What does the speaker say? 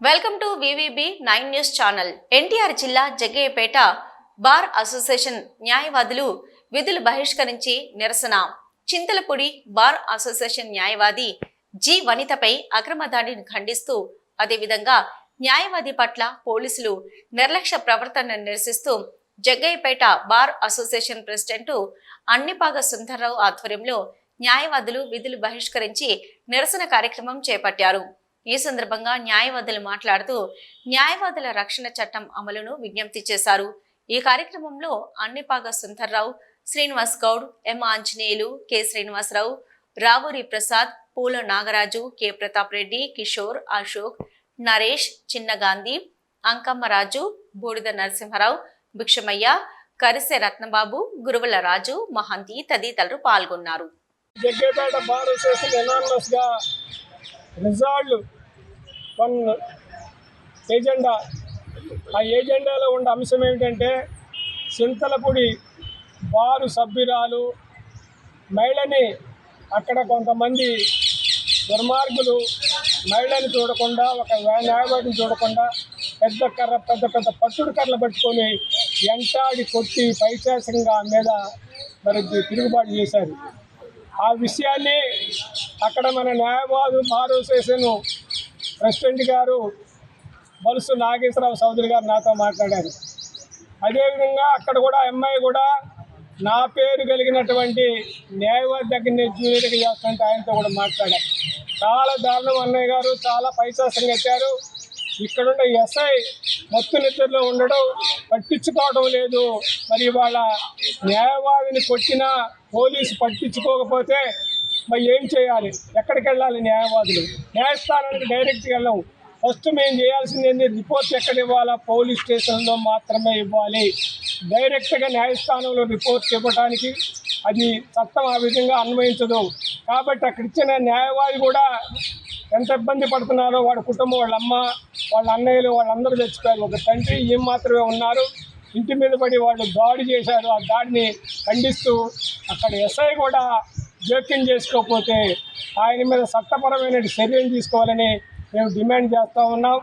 Welcome to VVB nine news channel. NTR జిల్లా Jaggayyapeta bar association న్యాయవాదులు విధులు బహిష్కరించి నిరసన. చింతలపూడి బార్ అసోసియేషన్ న్యాయవాది జి వనితపై అక్రమ దాడిని ఖండిస్తూ అదేవిధంగా న్యాయవాది పట్ల పోలీసులు నిర్లక్ష్య ప్రవర్తనను నిరసిస్తూ Jaggayyapeta bar association president Annipaga Sundarrao ఆధ్వర్యంలో న్యాయవాదులు విధులు బహిష్కరించి నిరసన కార్యక్రమం చేపట్టారు. ఈ సందర్భంగా న్యాయవాదులు మాట్లాడుతూ న్యాయవాదుల రక్షణ చట్టం అమలును విజ్ఞప్తి చేశారు. ఈ కార్యక్రమంలో Annipaga Sundarrao Srinivas Goud M Anjaneyulu K Srinivasarao Ravuri Prasad Poola Nagaraju K Pratap Reddy Kishore Ashok Naresh Chinna Gandhi Ankammaraju బూడిద నరసింహారావు భిక్షమయ్య కరిసె రత్నబాబు గురువుల రాజు మహంతి తదితరులు పాల్గొన్నారు. Jaggepeta bar association resolve one agenda ఆ ఏజెండాలో ఉన్న అంశం ఏమిటంటే చింతలపూడి బారు సభ్యురాలు మహిళని అక్కడ కొంతమంది దుర్మార్గులు మహిళని చూడకుండా ఒక న్యాయవాదిని చూడకుండా పెద్ద కర్ర పెద్ద పెద్ద పట్టుడు కర్రలు పట్టుకొని ఎంటాడి కొట్టి పైశాసంగా మీద మరి తిరుగుబాటు చేశారు. ఆ విషయాన్ని అక్కడ మన న్యాయవాదు బార్ అసోసియేషన్ ప్రెసిడెంట్ గారు బలుసు నాగేశ్వరరావు చౌదరి గారు నాతో మాట్లాడారు. అదేవిధంగా అక్కడ కూడా అమ్మాయి కూడా నా పేరు కలిగినటువంటి న్యాయవాది దగ్గర నేను జూనియర్గా చేస్తుంటే ఆయనతో కూడా మాట్లాడారు. చాలా దారుణం అన్నయ్య గారు చాలా పైశాసం కట్టారు ఇక్కడున్న ఎస్ఐ మొత్తం నిద్రలో ఉండడం పట్టించుకోవడం లేదు. మరి ఇవాళ న్యాయవాదిని కొట్టినా పోలీసు పట్టించుకోకపోతే మరి ఏం చేయాలి? ఎక్కడికి వెళ్ళాలి న్యాయవాదులు? న్యాయస్థానానికి డైరెక్ట్గా వెళ్ళాము ఫస్ట్ మేము చేయాల్సింది ఏంటి రిపోర్ట్ ఎక్కడ ఇవ్వాలా? పోలీస్ స్టేషన్లో మాత్రమే ఇవ్వాలి. డైరెక్ట్గా న్యాయస్థానంలో రిపోర్ట్ ఇవ్వడానికి అది చట్టం ఆ విధంగా అన్వయించదు. కాబట్టి అక్కడ ఇచ్చిన న్యాయవాది కూడా ఎంత ఇబ్బంది పడుతున్నారో వాడి కుటుంబం వాళ్ళ అమ్మ వాళ్ళ అన్నయ్యలు వాళ్ళందరూ చచ్చిపోయారు. ఒక తండ్రి ఏం మాత్రమే ఉన్నారు? ఇంటి మీద పడి వాళ్ళు దాడి చేశారు. ఆ దాడిని ఖండిస్తూ అక్కడ ఎస్ఐ కూడా జోక్యం చేసుకోకపోతే ఆయన మీద చట్టపరమైన చర్యలు తీసుకోవాలని మేము డిమాండ్ చేస్తూ ఉన్నాం.